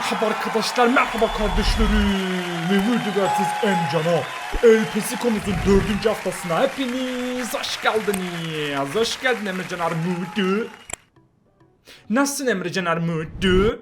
Merhaba arkadaşlar, merhaba kardeşlerim. Mevlüt'ü versiz Emcan'a. El Pesikomuzun dördüncü haftasına hepiniz hoş geldiniz. Hoş geldin Emrecan Armut'u. Nasılsın Emrecan Armut'u?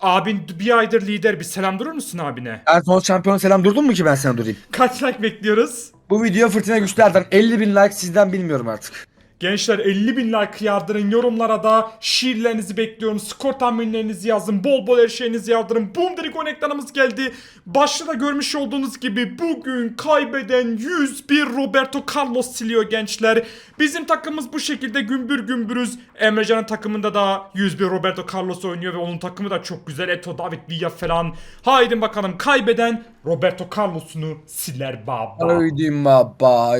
Abin bir aydır lider bir selam durur musun abine? En son şampiyon selam durdun mu ki ben sana durayım? Kaç like bekliyoruz? Bu video fırtına güçlerden 50 bin like sizden bilmiyorum artık. Gençler 50 bin like yardırın yorumlara da şiirlerinizi bekliyorum. Skor tahminlerinizi yazın bol bol her şeyinizi yazdırın Boom Dragon ekranımız geldi. Başta da görmüş olduğunuz gibi bugün kaybeden 101 Roberto Carlos siliyor gençler. Bizim takımımız bu şekilde gümbür gümbürüz. Emrecan'ın takımında da 101 Roberto Carlos oynuyor ve onun takımı da çok güzel. Eto, David Villa falan. Haydi bakalım kaybeden Roberto Carlos'unu siler baba. Haydi baba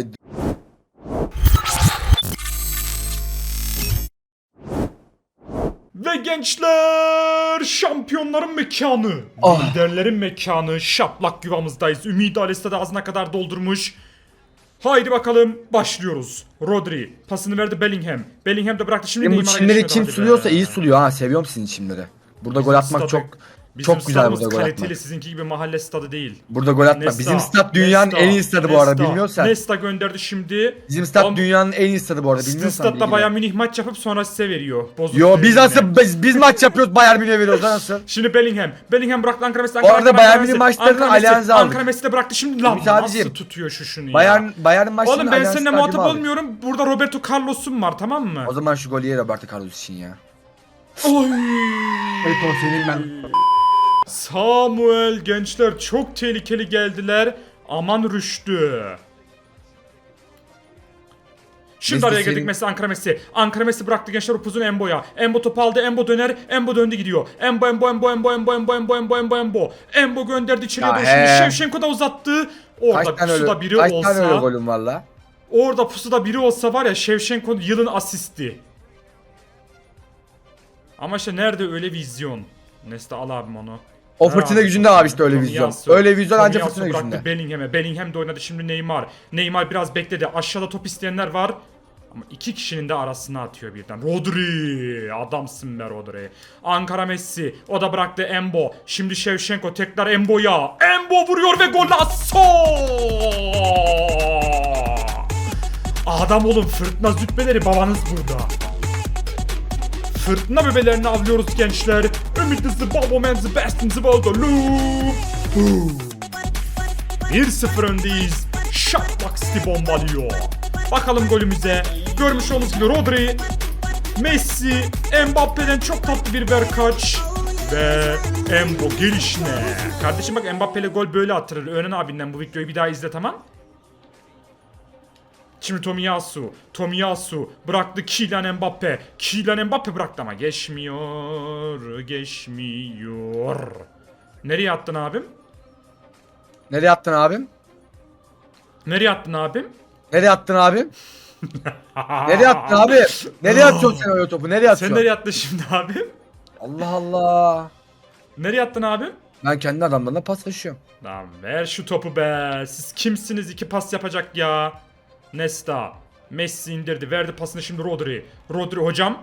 Ve gençler şampiyonların mekanı, Ah. liderlerin mekanı, şaplak yuvamızdayız. Ümidi Alesta da ağzına kadar doldurmuş. Haydi bakalım başlıyoruz. Rodri pasını verdi Bellingham. Bellingham de bıraktı şimdi Benim bu Neymar'a çimleri geçmedi kim hadi be. suluyorsa iyi suluyor ha seviyorum sizin çimleri. Burada gol atmak Stadı- çok Bizim çok güzel burada gol kaliteli atmak. sizinki gibi mahalle stadı değil. Burada gol atmak. Nesta, Bizim stat dünyanın Nesta, en iyi stadı bu arada Nesta, bilmiyorsan. Nesta gönderdi şimdi. Bizim stat Am- dünyanın en iyi stadı bu arada bilmiyorsan. Stad'da bilgi ver. Bayern Münih maç yapıp sonra size veriyor. Bozuk Yo biz nasıl biz, biz maç yapıyoruz Bayern Münih'e veriyoruz nasıl? Şimdi Bellingham. Bellingham bıraktı Ankara Messi. Ankara, arada Bayern Münih maçlarını Allianz'a aldık. Ankara Messi de bıraktı şimdi lan abicim, nasıl tutuyor şu şunu ya? Bayern Bayern maçını Oğlum ben seninle muhatap olmuyorum. Burada Roberto Carlos'um var tamam mı? O zaman şu golü ye Roberto Carlos için ya. Oy. O senin ben. Samuel gençler çok tehlikeli geldiler. Aman Rüştü. Şimdi araya girdik Messi Ankara Messi. Ankara Messi bıraktı gençler upuzun Embo'ya. Embo topu aldı. Embo döner. Embo döndü gidiyor. Embo Embo Embo Embo Embo Embo Embo Embo Embo Embo. Embo gönderdi içeriye Ya doğru. Şimdi he. Şevşenko da uzattı. Orada Kaç tane pusuda öyle, biri kaç tane öyle olsa. golüm var la? Orada pusuda biri olsa var ya Şevşenko yılın asisti. Ama işte nerede öyle vizyon? Nesta al abim onu. O fırtına abi. gücünde abi işte öyle vizyon. Öyle vizyon ancak fırtına gücünde. Bellingham'e. Bellingham de oynadı şimdi Neymar. Neymar biraz bekledi. Aşağıda top isteyenler var. Ama iki kişinin de arasına atıyor birden. Rodri! Adamsın be Rodri. Ankara Messi. O da bıraktı Embo. Şimdi Şevşenko tekrar Embo'ya. Embo vuruyor ve gol Adam olun fırtına zütbeleri babanız burada. Fırtına bebelerini avlıyoruz gençler. Ümit hızlı Boboman the best in the world. Loop. Boom. 1-0 öndeyiz. City bombalıyor. Bakalım golümüze. Görmüş olduğunuz gibi Rodri, Messi, Mbappe'den çok tatlı bir verkaç. Ve Embo gelişine. Kardeşim bak Mbappe'yle gol böyle attırır. Öğren abinden bu videoyu bir daha izle tamam. Şimdi Tomiyasu, Tomiyasu bıraktı Kylian Mbappe. Kylian Mbappe bıraktı ama geçmiyor, geçmiyor. Nereye attın abim? Nereye attın abim? Nereye attın abim? Nereye attın abim? Nereye attın abi? Nereye atıyorsun sen öyle topu? Nereye Sen atıyorsun? nereye attın şimdi abim? Allah Allah. Nereye attın abim? Ben kendi adamlarına paslaşıyorum. Lan ver şu topu be. Siz kimsiniz iki pas yapacak ya? Nesta. Messi indirdi. Verdi pasını şimdi Rodri. Rodri hocam.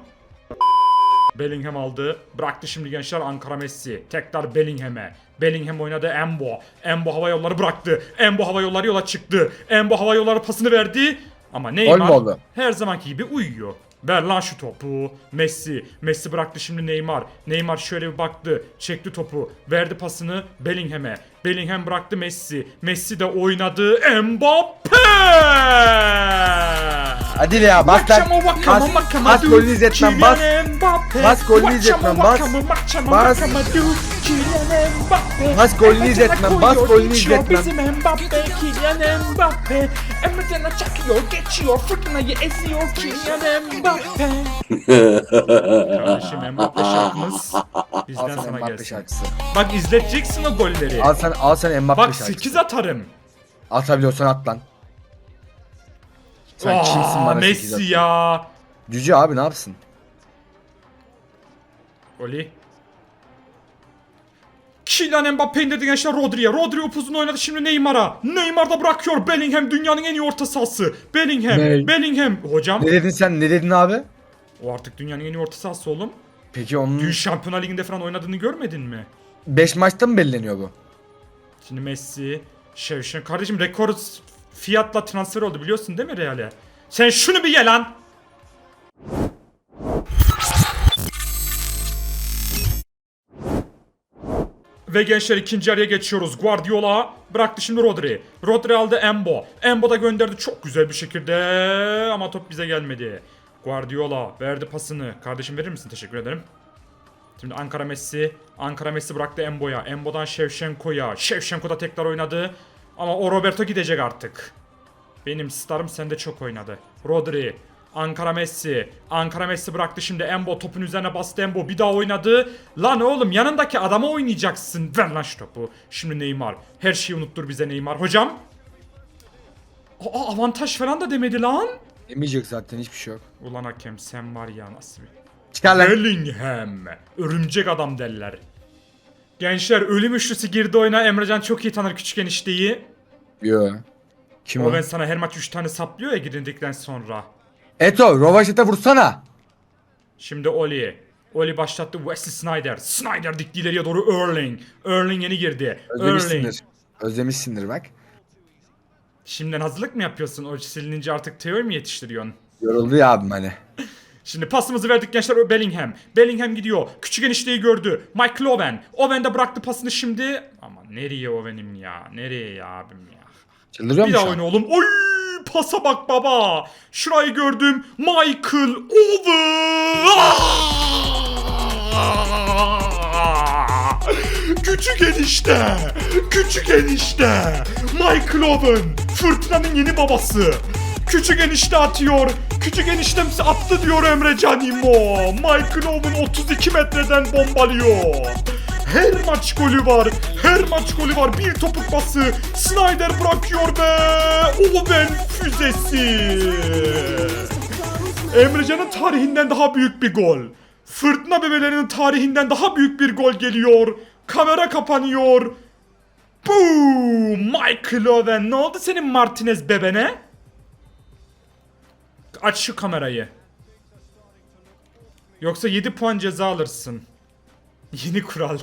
Bellingham aldı. Bıraktı şimdi gençler Ankara Messi. Tekrar Bellingham'e. Bellingham oynadı Embo. Embo hava yolları bıraktı. Embo hava yolları yola çıktı. Embo hava yolları pasını verdi. Ama Neymar her zamanki gibi uyuyor. Ver lan şu topu. Messi. Messi bıraktı şimdi Neymar. Neymar şöyle bir baktı. Çekti topu. Verdi pasını Bellingham'e. Bellingham bıraktı Messi. Messi de oynadı. Mbappe! Hadi ya bas lan. Bas, bas golünü izletmem bas. Bas golünü izletmem, bas. Bas. Bas golünü izletmem, bas golünü izletmem. Bizim Mbappe, Kylian Mbappe. Emrecan'a çakıyor, geçiyor, fırtınayı eziyor Kylian Mbappe. Kardeşim Mbappe şarkımız bizden Al sana Mbappe gelsin. şarkısı. Bak izleteceksin o golleri. Al sen al sen Mbappe Bak şarkısı. 8 atarım. Atabiliyorsan at lan. Sen Aa, kimsin bana sekiz Messi atıyorsun? ya. Cüce abi ne yapsın? Oli. Kylian Mbappe indirdi gençler Rodri'ye. Rodri upuzun oynadı şimdi Neymar'a. Neymar da bırakıyor. Bellingham dünyanın en iyi orta sahası. Bellingham. Ne? Bellingham. Hocam. Ne dedin sen ne dedin abi? O artık dünyanın en iyi orta sahası oğlum. Peki onun Dün Şampiyonlar Ligi'nde falan oynadığını görmedin mi? 5 maçta mı belirleniyor bu? Şimdi Messi, Şevşen. Kardeşim rekor fiyatla transfer oldu biliyorsun değil mi Real'e? Sen şunu bir ye lan. Ve gençler ikinci yarıya geçiyoruz. Guardiola bıraktı şimdi Rodri. Rodri aldı Embo. Embo da gönderdi çok güzel bir şekilde ama top bize gelmedi. Guardiola verdi pasını. Kardeşim verir misin? Teşekkür ederim. Şimdi Ankara Messi. Ankara Messi bıraktı Embo'ya. Embo'dan Shevchenko'ya. Shevchenko da tekrar oynadı. Ama o Roberto gidecek artık. Benim starım sende çok oynadı. Rodri. Ankara Messi. Ankara Messi bıraktı şimdi Embo topun üzerine bastı Embo bir daha oynadı. Lan oğlum yanındaki adama oynayacaksın. Ver lan şu topu. Şimdi Neymar. Her şeyi unuttur bize Neymar. Hocam. Aa avantaj falan da demedi lan. Demeyecek zaten hiçbir şey yok. Ulan hakem sen var ya nasıl bir... Çıkar lan. Bellingham. Örümcek adam derler. Gençler ölüm üçlüsü girdi oyuna. Emrecan çok iyi tanır küçük enişteyi. Yo. Kim o? O ben sana her maç 3 tane saplıyor ya girildikten sonra. Eto, Rovaşet'e vursana. Şimdi Oli. Oli başlattı Wesley Snyder. Snyder dikti ileriye doğru Erling. Erling yeni girdi. Erling. Özlemişsindir. Özlemişsindir bak. Şimdiden hazırlık mı yapıyorsun? O silinince artık Teo'yu mu yetiştiriyorsun? Yoruldu ya abim hani. Şimdi pasımızı verdik gençler Bellingham. Bellingham gidiyor. Küçük enişteyi gördü. Michael Owen. Owen de bıraktı pasını şimdi. Ama nereye Owen'im ya? Nereye ya abim ya? Çıldırıyor Bir daha şu an? oyna oğlum. Oy! Pasa bak baba. Şurayı gördüm. Michael Owen. Küçük enişte. Küçük enişte. Michael Owen. Fırtınanın yeni babası. Küçük enişte atıyor. Küçük eniştem attı diyor Emre Canimo. Michael Owen 32 metreden bombalıyor. Her maç golü var. Her maç golü var. Bir topuk bası. Snyder bırakıyor ve Owen füzesi. Emrecan'ın tarihinden daha büyük bir gol. Fırtına bebelerinin tarihinden daha büyük bir gol geliyor. Kamera kapanıyor. Boom! Michael Owen. Ne oldu senin Martinez bebene? Aç şu kamerayı. Yoksa 7 puan ceza alırsın. Yeni kural.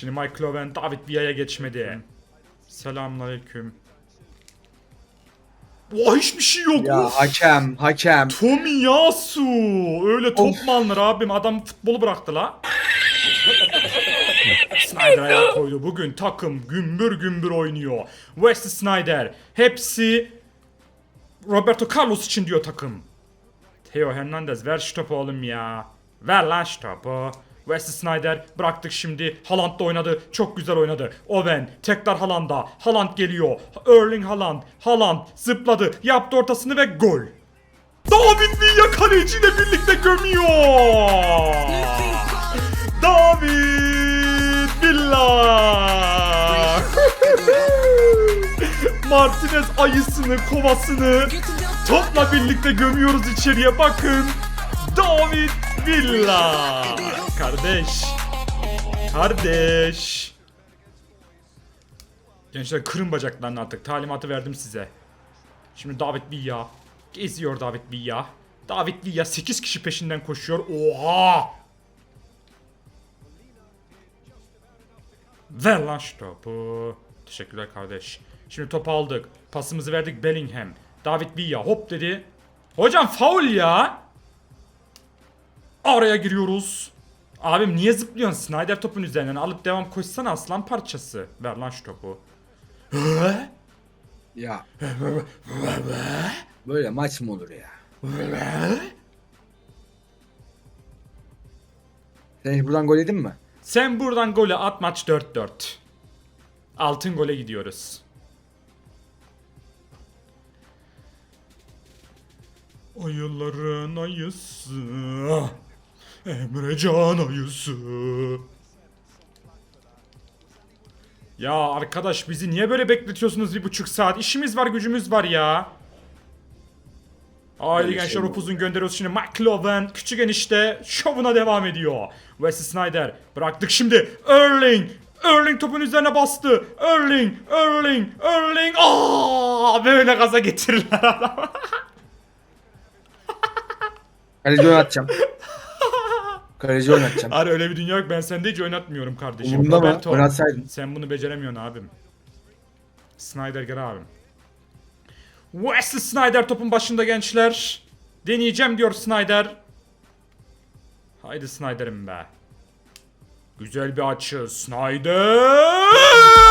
Şimdi Michael Owen David Villa'ya geçmedi. Selamünaleyküm. Oha hiçbir şey yok. Ya Of. hakem, hakem. Tomiyasu. Öyle top Of. mu alınır abim? Adam futbolu bıraktı la. Snyder ayağa koydu. Bugün takım gümbür gümbür oynuyor. Wesley Snyder. Hepsi Roberto Carlos için diyor takım. Theo Hernandez ver şu topu oğlum ya. Ver lan şu topu. Wesley Snyder bıraktık şimdi. Haaland da oynadı. Çok güzel oynadı. Owen tekrar Haaland'a. Haaland geliyor. Erling Haaland. Haaland zıpladı. Yaptı ortasını ve gol. David Villa kaleciyle birlikte gömüyor. David Villa. Martinez ayısını, kovasını topla birlikte gömüyoruz içeriye. Bakın. David Villa. Kardeş. Kardeş. Gençler kırın bacaklarını artık. Talimatı verdim size. Şimdi David Villa. Geziyor David Villa. David Villa 8 kişi peşinden koşuyor. Oha! Ver lan şu topu. Teşekkürler kardeş. Şimdi topu aldık. Pasımızı verdik Bellingham. David Villa hop dedi. Hocam faul ya. Araya giriyoruz. Abim niye zıplıyorsun? Snyder topun üzerinden alıp devam koşsana aslan parçası. Ver lan şu topu. Ya. Böyle maç mı olur ya? Sen hiç buradan gol yedin mi? Sen buradan golü at maç 4-4. Altın gole gidiyoruz. Ayıların ayısı. Emrecan ayısı. Ya arkadaş bizi niye böyle bekletiyorsunuz bir buçuk saat? İşimiz var gücümüz var ya. Aile gençler şey upuzun gönderiyoruz şimdi McLovin küçük enişte şovuna devam ediyor. Wesley Snyder bıraktık şimdi Erling Erling topun üzerine bastı. Erling, Erling, Erling. Aa, böyle gaza getirirler adam. Kaleci oynatacağım. Kaleci oynatacağım. Abi öyle bir dünya yok. Ben sende hiç oynatmıyorum kardeşim. Umurumda mı? Roberto, Oynatsaydın. Sen bunu beceremiyorsun abim. Snyder gel abim. Wesley Snyder topun başında gençler. Deneyeceğim diyor Snyder. Haydi Snyder'im be. Güzel bir açı. Snyder!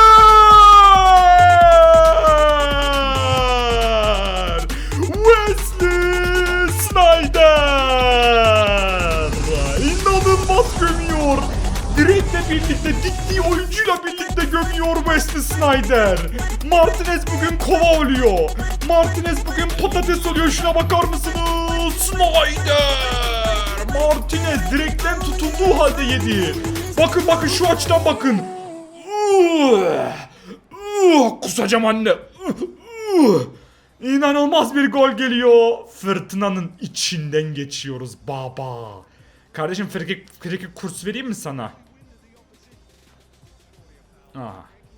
Birlikte, diktiği oyuncuyla birlikte gömüyor Wesley Snyder. Martinez bugün kova oluyor. Martinez bugün patates oluyor. Şuna bakar mısınız? Snyder! Martinez direkten tutunduğu halde yedi. Bakın bakın şu açıdan bakın. Uh, uh, kusacağım anne. Uh. İnanılmaz bir gol geliyor. Fırtınanın içinden geçiyoruz baba. Kardeşim frikik, frikik kurs vereyim mi sana? Aa,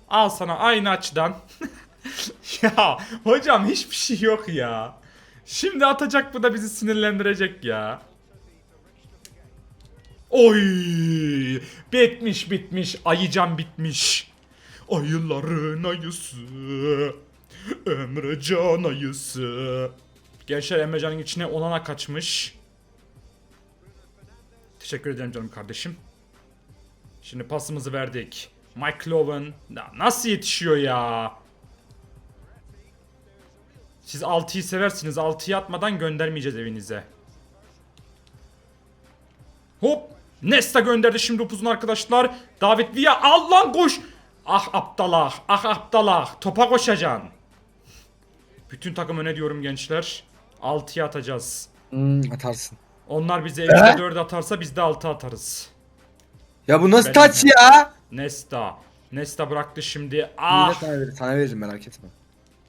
al sana aynı açıdan. ya hocam hiçbir şey yok ya. Şimdi atacak bu da bizi sinirlendirecek ya. Oy! Bitmiş bitmiş. Ayıcan bitmiş. Ayıların ayısı. Emrecan ayısı. Gençler Emrecan'ın içine onana kaçmış. Teşekkür ederim canım kardeşim. Şimdi pasımızı verdik. Mike Lowen. Ya nasıl yetişiyor ya? Siz 6'yı seversiniz. 6'yı atmadan göndermeyeceğiz evinize. Hop. Nesta gönderdi şimdi upuzun arkadaşlar. David Villa al lan koş. Ah aptalah. Ah aptalah. Topa koşacaksın. Bütün takım öne diyorum gençler. 6'ya atacağız. Hmm, atarsın. Onlar bize evde 4 atarsa biz de 6 atarız. Ya bu nasıl Ben- taç ya? Nesta. Nesta bıraktı şimdi. Yine Ah. sana veririm, sana veririm merak etme.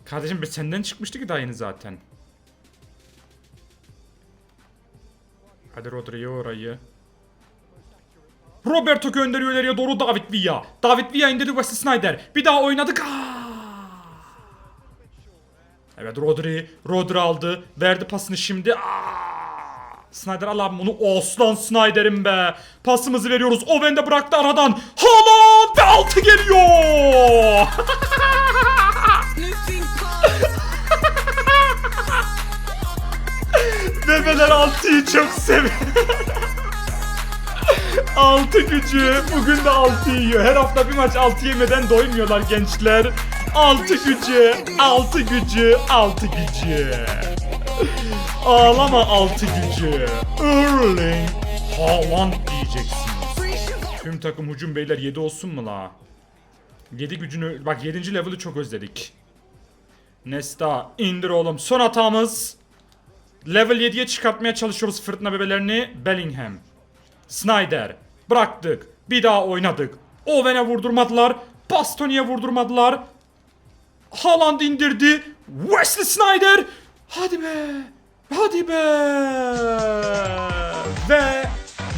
Kardeşim bir senden çıkmıştı ki daha yeni zaten. Hadi Rodri'ye orayı. Roberto gönderiyor ileriye doğru David Villa. David Villa indirdi Wesley Snyder. Bir daha oynadık. Aa! Evet Rodri. Rodri aldı. Verdi pasını şimdi. Aa! Snyder al abi bunu. Oslan Snyder'im be. Pasımızı veriyoruz. Oven de bıraktı aradan. Haaland ve altı geliyor. Bebeler altıyı çok seviyor. altı gücü. Bugün de altı yiyor. Her hafta bir maç altı yemeden doymuyorlar gençler. Altı gücü, altı gücü, altı gücü. Ağlama altı gücü. Erling Haaland diyeceksiniz. Tüm takım hücum beyler 7 olsun mu la? 7 gücünü bak 7. level'ı çok özledik. Nesta indir oğlum. Son hatamız. Level 7'ye çıkartmaya çalışıyoruz fırtına bebelerini. Bellingham. Snyder. Bıraktık. Bir daha oynadık. Owen'e vurdurmadılar. Bastoni'ye vurdurmadılar. Haaland indirdi. Wesley Snyder. Hadi be. Hadi be. Ve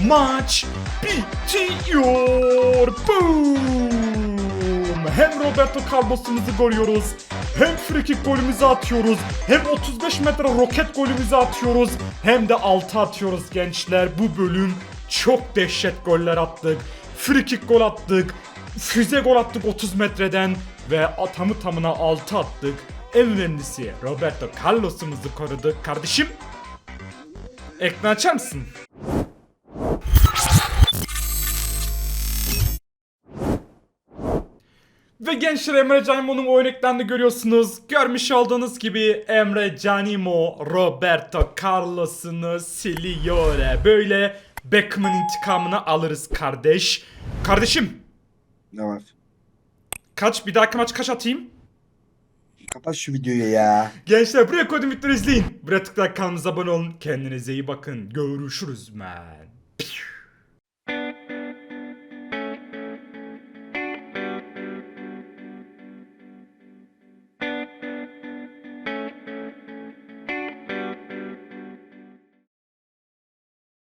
maç bitiyor. Boom. Hem Roberto Carlos'umuzu görüyoruz. Hem frikik golümüzü atıyoruz. Hem 35 metre roket golümüzü atıyoruz. Hem de 6 atıyoruz gençler. Bu bölüm çok dehşet goller attık. Frikik gol attık. Füze gol attık 30 metreden. Ve tamı tamına 6 attık. En önemlisi Roberto Carlos'umuzu koruduk. Kardeşim ekran açar mısın? Ve gençler Emre Canimo'nun oyun ekranını görüyorsunuz. Görmüş olduğunuz gibi Emre Canimo Roberto Carlos'unu siliyor. Böyle Beckham'ın intikamını alırız kardeş. Kardeşim Ne var? kaç bir dahaki maç kaç atayım? Kapat şu videoyu ya. Gençler buraya koydum izleyin. Buraya tıklayarak kanalımıza abone olun. Kendinize iyi bakın. Görüşürüz man.